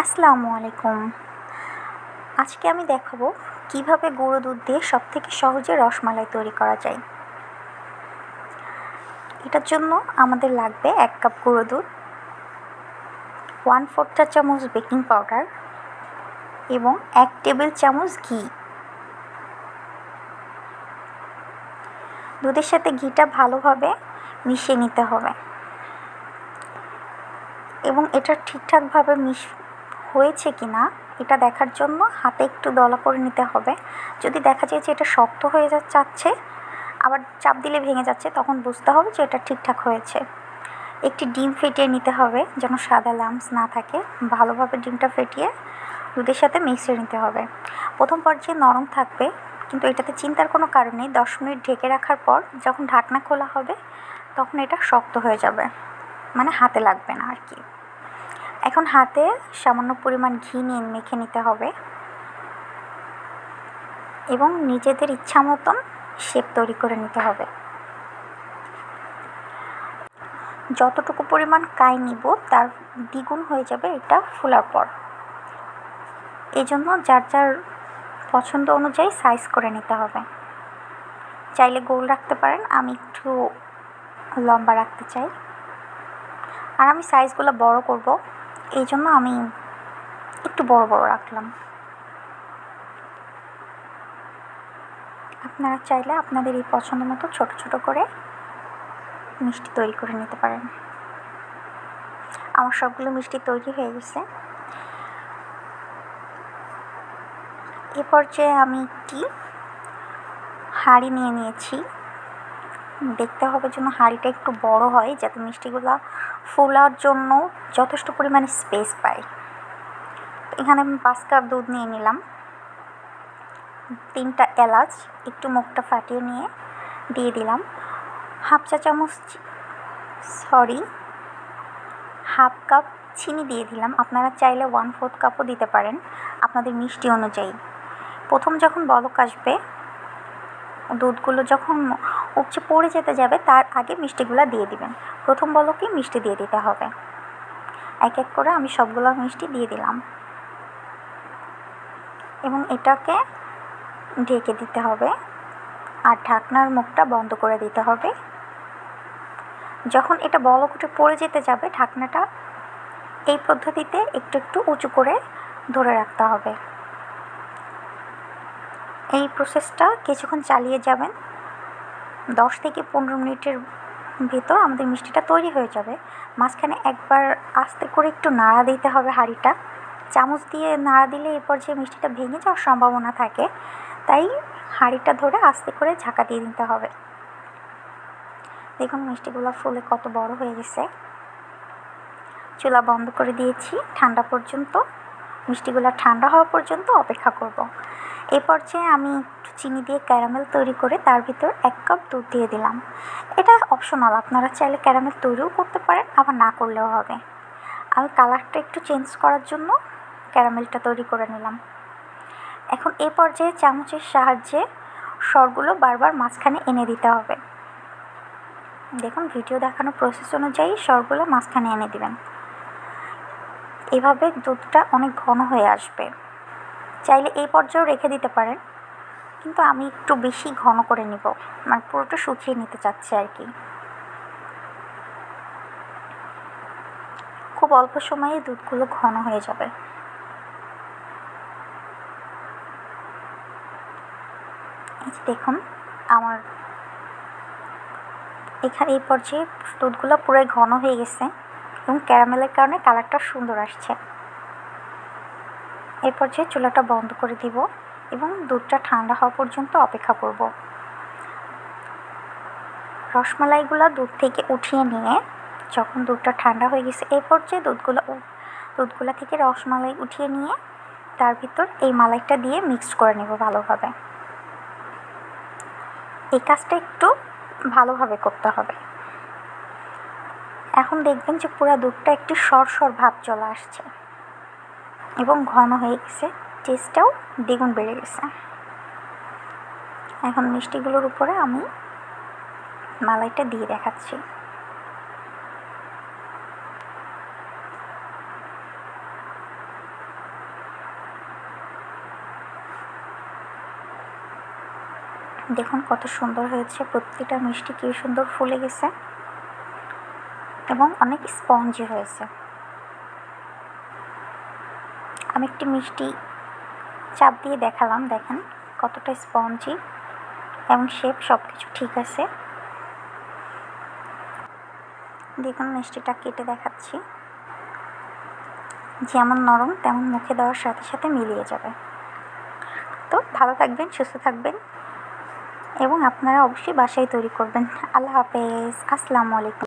আসসালামু আলাইকুম। আজকে আমি দেখাবো কীভাবে গুঁড়ো দুধ দিয়ে সব থেকে সহজে রসমালাই তৈরি করা যায়। এটার জন্য আমাদের লাগবে এক কাপ গুঁড়ো দুধ ওয়ান ফোর চা চামচ বেকিং পাউডার এবং এক টেবিল চামচ ঘি। দুধের সাথে ঘিটা ভালোভাবে মিশিয়ে নিতে হবে এবং এটা ঠিকঠাকভাবে মিশ হয়েছে কি না, এটা দেখার জন্য হাতে একটু দলা করে নিতে হবে। যদি দেখা যায় যে এটা শক্ত হয়ে যাচ্ছে, আবার চাপ দিলে ভেঙে যাচ্ছে, তখন বুঝতে হবে যে এটা ঠিকঠাক হয়েছে। একটি ডিম ফেটিয়ে নিতে হবে যেন সাদা লামস না থাকে। ভালোভাবে ডিমটা ফেটিয়ে দুধের সাথে মিশিয়ে নিতে হবে। প্রথম পর্যায়ে নরম থাকবে, কিন্তু এটাতে চিন্তার কোনো কারণ নেই। দশ মিনিট ঢেকে রাখার পর যখন ঢাকনা খোলা হবে, তখন এটা শক্ত হয়ে যাবে। মানে হাতে লাগবে না আর কি। এখন হাতে সামান্য পরিমাণ ঘি নিয়ে মেখে নিতে হবে। এবং নিজেদের ইচ্ছা মতন শেপ তৈরি করে নিতে হবে। যতটুকু পরিমাণ কাই নিব, তার দ্বিগুণ হয়ে যাবে এটা ফোলার পর। এই জন্য যার যার পছন্দ অনুযায়ী সাইজ করে নিতে হবে। চাইলে গোল রাখতে পারেন, আমি একটু লম্বা রাখতে চাই। আর আমি সাইজগুলো বড় করব। এই জন্য আমি একটু বড় বড় রাখলাম। আপনারা চাইলে আপনাদের এই পছন্দ মতো ছোটো ছোটো করে মিষ্টি তৈরি করে নিতে পারেন। আমার সবগুলো মিষ্টি তৈরি হয়ে গেছে। এ পর্যায়ে আমি একটি হাঁড়ি নিয়ে নিয়েছি। দেখতে হবে যেন হাঁড়িটা একটু বড় হয়, যাতে মিষ্টিগুলো ফোলার জন্য যথেষ্ট পরিমাণে স্পেস পায় এখানে আমি পাঁচ কাপ দুধ নিয়ে নিলাম। তিনটা এলাচ, একটু মুখটা ফাটিয়ে নিয়ে দিয়ে দিলাম। হাফ চা চামচ সরি হাফ কাপ চিনি দিয়ে দিলাম। আপনারা চাইলে ওয়ান ফোর্থ কাপও দিতে পারেন আপনাদের মিষ্টি অনুযায়ী। প্রথম যখন বলক আসবে, দুধগুলো যখন উপচে পড়ে যেতে যাবে, তার আগে মিষ্টিগুলো দিয়ে দিবেন। প্রথম বলকেই মিষ্টি দিয়ে দিতে হবে। এক এক করে আমি সবগুলো মিষ্টি দিয়ে দিলাম। এবং এটাকে ঢেকে দিতে হবে আর ঢাকনার মুখটা বন্ধ করে দিতে হবে। যখন এটা বলক উঠে পড়ে যেতে যাবে, ঢাকনাটা এই পদ্ধতিতে একটু একটু উঁচু করে ধরে রাখতে হবে। এই প্রসেসটা কিছুক্ষণ চালিয়ে যাবেন। দশ থেকে পনেরো মিনিটের ভেতর আমাদের মিষ্টিটা তৈরি হয়ে যাবে। মাঝখানে একবার আস্তে করে একটু নাড়া দিতে হবে হাঁড়িটা। চামচ দিয়ে নাড়া দিলে এ পর্যায়ে মিষ্টিটা ভেঙে যাওয়ার সম্ভাবনা থাকে, তাই হাঁড়িটা ধরে আস্তে করে ঝাঁকা দিয়ে দিতে হবে। দেখুন মিষ্টিগুলো ফুলে কত বড় হয়ে গেছে। চুলা বন্ধ করে দিয়েছি, ঠান্ডা পর্যন্ত। মিষ্টিগুলো ঠান্ডা হওয়া পর্যন্ত অপেক্ষা করব। এ পর্যায়ে আমি একটু চিনি দিয়ে ক্যারামেল তৈরি করে তার ভিতর এক কাপ দুধ দিয়ে দিলাম। এটা অপশনাল আপনারা চাইলে ক্যারামেল তৈরিও করতে পারেন, আবার না করলেও হবে। আমি কালারটা একটু চেঞ্জ করার জন্য ক্যারামেলটা তৈরি করে নিলাম। এখন এ পর্যায়ে চামচের সাহায্যে সরগুলো বারবার মাঝখানে এনে দিতে হবে। দেখুন ভিডিও দেখানো প্রসেস অনুযায়ী সরগুলো মাঝখানে এনে দিবেন। এভাবে দুধটা অনেক ঘন হয়ে আসবে। চাইলে এই পর্যায়েও রেখে দিতে পারেন। কিন্তু আমি একটু বেশি ঘন করে নিব। মানে পুরোটা শুকিয়ে নিতে চাচ্ছি আর কি। খুব অল্প সময়ে দুধগুলো ঘন হয়ে যাবে। দেখুন, আমার এখানে এই পর্যায়ে দুধগুলো পুরো ঘন হয়ে গেছে। এবং ক্যারামেলের কারণে কালারটা সুন্দর আসছে। এরপর যে চুলাটা বন্ধ করে দিব এবং দুধটা ঠান্ডা হওয়া পর্যন্ত অপেক্ষা করব। রসমালাইগুলো দুধ থেকে উঠিয়ে নিয়ে যখন দুধটা ঠান্ডা হয়ে গেছে, এরপর যে দুধগুলো দুধগুলো থেকে রসমালাই উঠিয়ে নিয়ে তার ভিতর এই মালাইটা দিয়ে মিক্সড করে নেব ভালোভাবে। এই কাজটা একটু ভালোভাবে করতে হবে। এরকম দেখবেন যে পুরো দুধটা একটি সরসর ভাব চলে আসছে। এবং ঘন হয়ে গেছে, টেস্টটাও দ্বিগুণ বেড়ে গেছে। এখন মিষ্টিগুলোর উপরে আমি মালাইটা দিয়ে দেখাচ্ছি। দেখুন কত সুন্দর হয়েছে, প্রত্যেকটা মিষ্টি কী সুন্দর ফুলে গেছে। এবং অনেক স্পঞ্জি হয়েছে। আমি একটি মিষ্টি চাপ দিয়ে দেখালাম, দেখেন কতটা স্পঞ্জি এবং শেপ সব কিছু ঠিক আছে। দেখুন, মিষ্টিটা কেটে দেখাচ্ছি। যেমন নরম, তেমন মুখে দেওয়ার সাথে সাথে মিলিয়ে যাবে। তো ভালো থাকবেন, সুস্থ থাকবেন এবং আপনারা অবশ্যই বাসায় তৈরি করবেন। আল্লাহ হাফেজ। আসসালামু আলাইকুম।